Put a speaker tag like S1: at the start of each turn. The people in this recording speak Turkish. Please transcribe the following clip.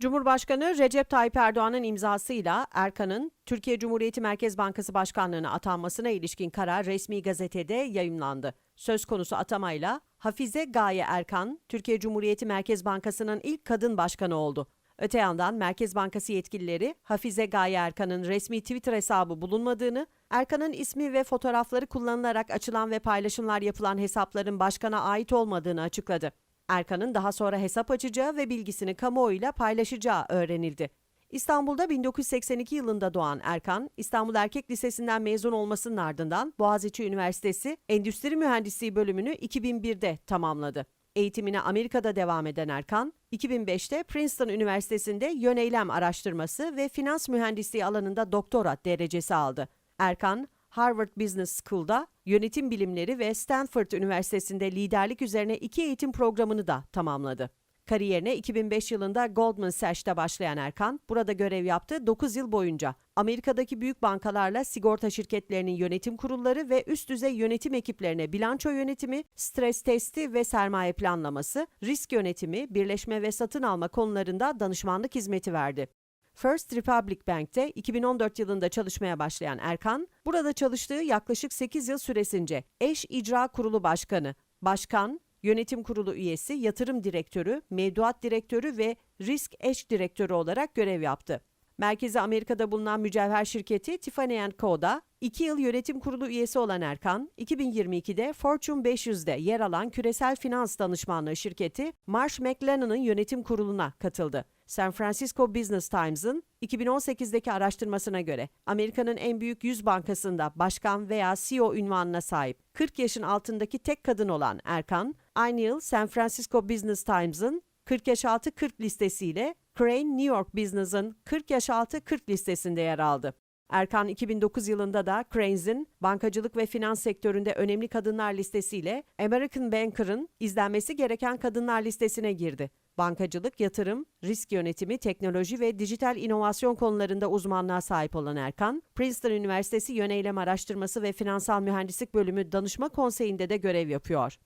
S1: Cumhurbaşkanı Recep Tayyip Erdoğan'ın imzasıyla Erkan'ın Türkiye Cumhuriyeti Merkez Bankası Başkanlığı'na atanmasına ilişkin karar resmi gazetede yayımlandı. Söz konusu atamayla Hafize Gaye Erkan, Türkiye Cumhuriyeti Merkez Bankası'nın ilk kadın başkanı oldu. Öte yandan Merkez Bankası yetkilileri Hafize Gaye Erkan'ın resmi Twitter hesabı bulunmadığını, Erkan'ın ismi ve fotoğrafları kullanılarak açılan ve paylaşımlar yapılan hesapların başkana ait olmadığını açıkladı. Erkan'ın daha sonra hesap açacağı ve bilgisini kamuoyuyla paylaşacağı öğrenildi. İstanbul'da 1982 yılında doğan Erkan, İstanbul Erkek Lisesi'nden mezun olmasının ardından Boğaziçi Üniversitesi Endüstri Mühendisliği bölümünü 2001'de tamamladı. Eğitimine Amerika'da devam eden Erkan, 2005'te Princeton Üniversitesi'nde yöneylem araştırması ve finans mühendisliği alanında doktora derecesi aldı. Erkan, Harvard Business School'da yönetim bilimleri ve Stanford Üniversitesi'nde liderlik üzerine iki eğitim programını da tamamladı. Kariyerine 2005 yılında Goldman Sachs'ta başlayan Erkan, burada görev yaptı 9 yıl boyunca. Amerika'daki büyük bankalarla sigorta şirketlerinin yönetim kurulları ve üst düzey yönetim ekiplerine bilanço yönetimi, stres testi ve sermaye planlaması, risk yönetimi, birleşme ve satın alma konularında danışmanlık hizmeti verdi. First Republic Bank'te 2014 yılında çalışmaya başlayan Erkan, burada çalıştığı yaklaşık 8 yıl süresince eş icra kurulu başkanı, başkan, yönetim kurulu üyesi, yatırım direktörü, mevduat direktörü ve risk eş direktörü olarak görev yaptı. Merkezi Amerika'da bulunan mücevher şirketi Tiffany Co.'da 2 yıl yönetim kurulu üyesi olan Erkan, 2022'de Fortune 500'de yer alan küresel finans danışmanlığı şirketi Marsh McLennan'ın yönetim kuruluna katıldı. San Francisco Business Times'ın 2018'deki araştırmasına göre Amerika'nın en büyük 100 bankasında başkan veya CEO ünvanına sahip 40 yaşın altındaki tek kadın olan Erkan, aynı yıl San Francisco Business Times'ın 40 yaş altı 40 listesiyle Crane New York Business'ın 40 yaş altı 40 listesinde yer aldı. Erkan 2009 yılında da Cranes'in bankacılık ve finans sektöründe önemli kadınlar listesiyle American Banker'ın izlenmesi gereken kadınlar listesine girdi. Bankacılık, yatırım, risk yönetimi, teknoloji ve dijital inovasyon konularında uzmanlığa sahip olan Erkan, Princeton Üniversitesi Yöneylem Araştırması ve Finansal Mühendislik Bölümü Danışma Konseyi'nde de görev yapıyor.